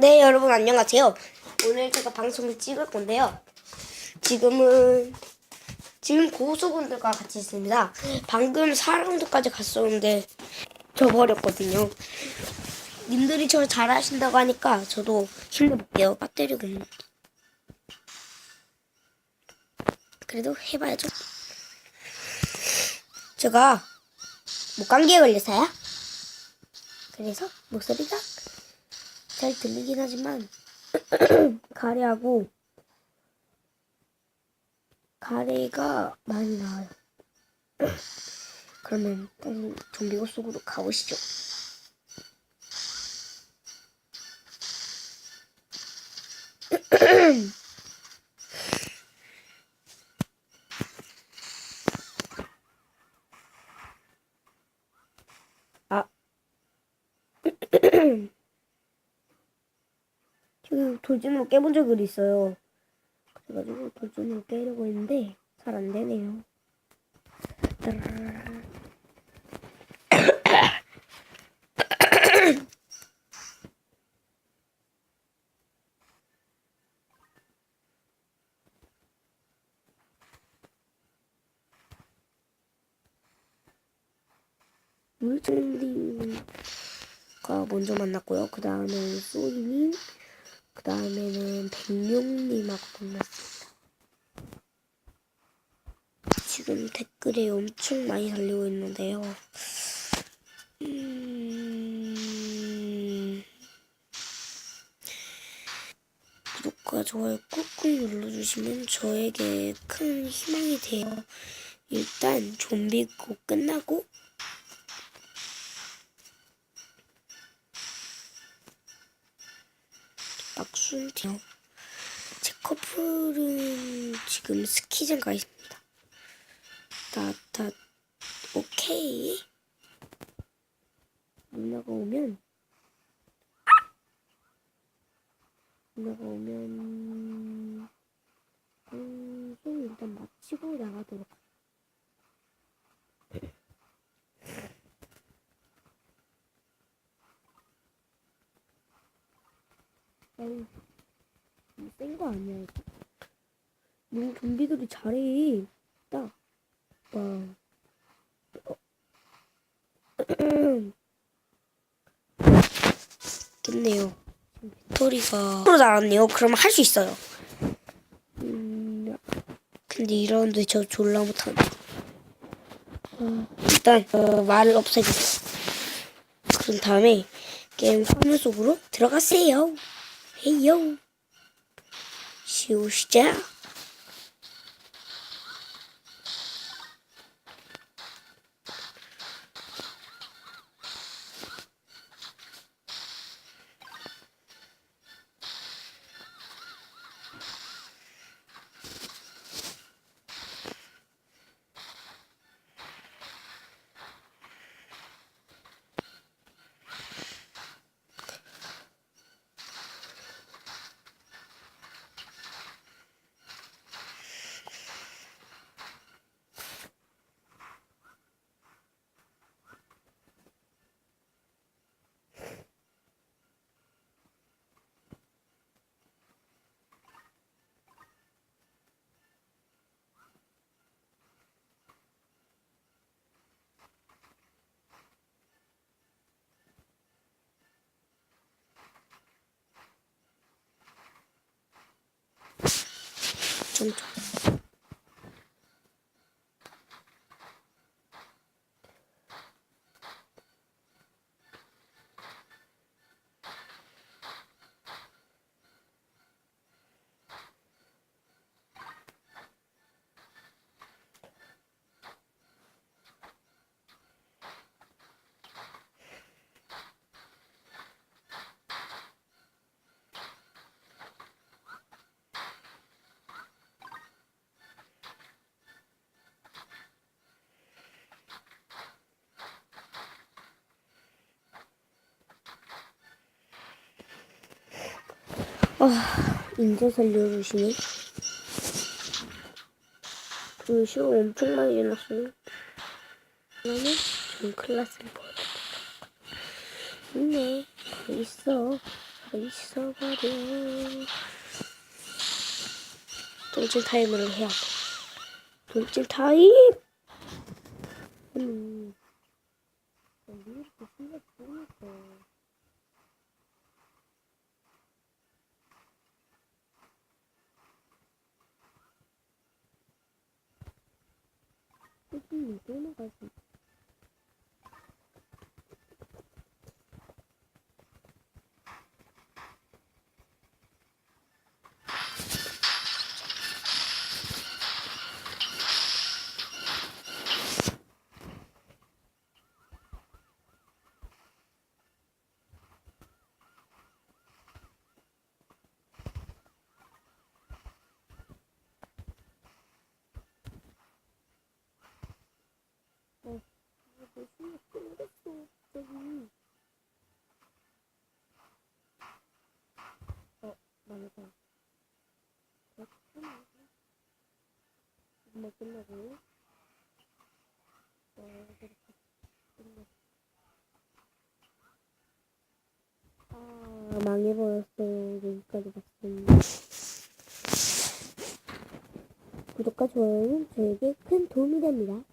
네, 여러분 안녕하세요. 오늘 제가 방송을 찍을 건데요. 지금은 지금 고수분들과 같이 있습니다. 방금 사랑도까지 갔었는데 져버렸거든요. 님들이 저 잘하신다고 하니까 저도 힘내볼게요. 배터리 공. 그래도 해봐야죠. 제가 목감기에 걸려서요. 그래서 목소리가 잘 들리긴 하지만 가래하고 가래가 많이 나와요. 그러면 빨리 좀비고 속으로 가보시죠. 아. 돌진으로 깨본 적이 있어요. 그래가지고 돌진으로 깨려고 했는데 잘 안 되네요. 물젤리가 먼저 만났고요. 그 다음에 소이님, 그 다음에는 백룡님하고 만났습니다. 지금 댓글에 엄청 많이 달리고 있는데요. 음... 구독과 좋아요 꾹꾹 눌러주시면 저에게 큰 희망이 돼요. 일단 좀비 고 끝나고 막순티요. 제 커플은 지금 스키장 가 있습니다. 다, 다, 오케이. 누나가 오면, 누나가 오면, 음, 좀 일단 마치고 나가도록 센거 아니야, 이거. 너무 좀비들이 잘해. 딱. 와. 어. 겠네요. 스토리가 프로 나왔네요. 그러면 할수 있어요. 음, 근데 이 라운드 저 졸라 못하네. 어, 일단 어, 말을 없애주세요. 그런 다음에 게임 화면 속으로 들어가세요. 헤이요. 시 아, 인제 살려주시네. 그 시간 엄청 많이 지났어요. 그러면 지금 클라스를 보여드릴게요. 있네. 거기 있어. 있어버려. 돌질 타임을 해야 돼. 돌질 타임! 음. 왜 이렇게 신경 쓰니까. 무슨 또 나가지? 무슨 끊겼어 갑자기 어 망했다 어 끝나 정말 끝나고 어 이렇게 끝나 아 망해버렸어요. 여기까지 봤습니다. 구독과 좋아요는 저에게 큰 도움이 됩니다